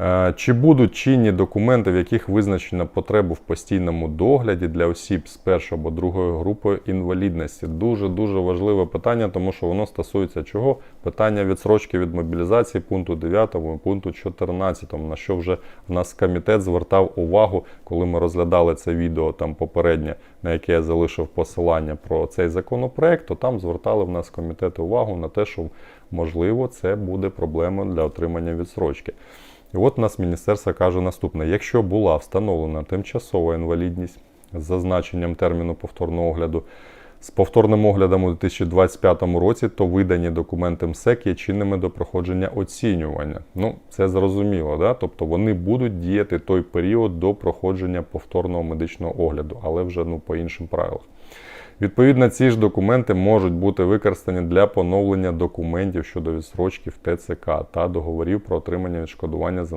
Е, Чи будуть чинні документи, в яких визначена потреба в постійному догляді для осіб з першої або другої групи інвалідності? Дуже дуже важливе питання, тому що воно стосується чого? Питання відсрочки від мобілізації пункту 9 і пункту 14, на що вже в нас комітет звертав увагу, коли ми розглядали це відео там попереднє, на яке я залишив посилання про цей законопроект, то там звертали в нас комітети увагу на те, що можливо це буде проблемою для отримання відсрочки. І от у нас міністерство каже наступне: якщо була встановлена тимчасова інвалідність з зазначенням терміну повторного огляду з повторним оглядом у 2025 році, то видані документи МСЕК є чинними до проходження оцінювання. Ну, це зрозуміло, да? тобто вони будуть діяти той період до проходження повторного медичного огляду, але вже ну, по іншим правилам. Відповідно, ці ж документи можуть бути використані для поновлення документів щодо відсрочки в ТЦК та договорів про отримання відшкодування за